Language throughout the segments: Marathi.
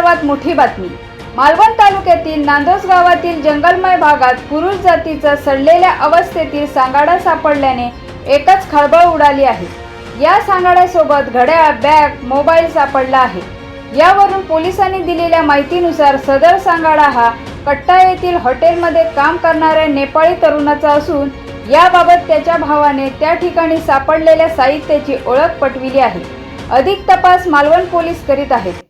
सर्वात मोठी बातमी. मालवण तालुक्यातील नांदोस गावातील जंगलमय भागात पुरुष जातीचा सडलेल्या अवस्थेतील सांगाडा सापडल्याने एकच खळबळ उडाली आहे. या सांगाड्यासोबत घड्याळ बॅग मोबाईल सापडला आहे. यावरून पोलिसांनी दिलेल्या माहितीनुसार सदर सांगाडा हा कट्टा येथील हॉटेलमध्ये काम करणाऱ्या नेपाळी तरुणाचा असून याबाबत त्याच्या भावाने त्या ठिकाणी सापडलेल्या साहित्याची ओळख पटविली आहे. अधिक तपास मालवण पोलीस करीत आहेत.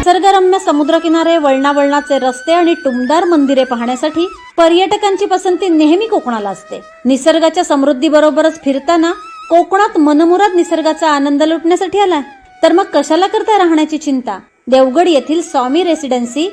निसर्गरम्य समुद्रकिनारे वळणावळणाचे रस्ते आणि टुमदार मंदिरे पाहण्यासाठी पर्यटकांची पसंती नेहमी कोकणाला असते. निसर्गाच्या समृद्धीबरोबरच फिरताना कोकणात मनमुराद निसर्गाचा आनंद लुटण्यासाठी आलाय. तर मग कशाला करता राहण्याची चिंता? देवगड येथील Swami residency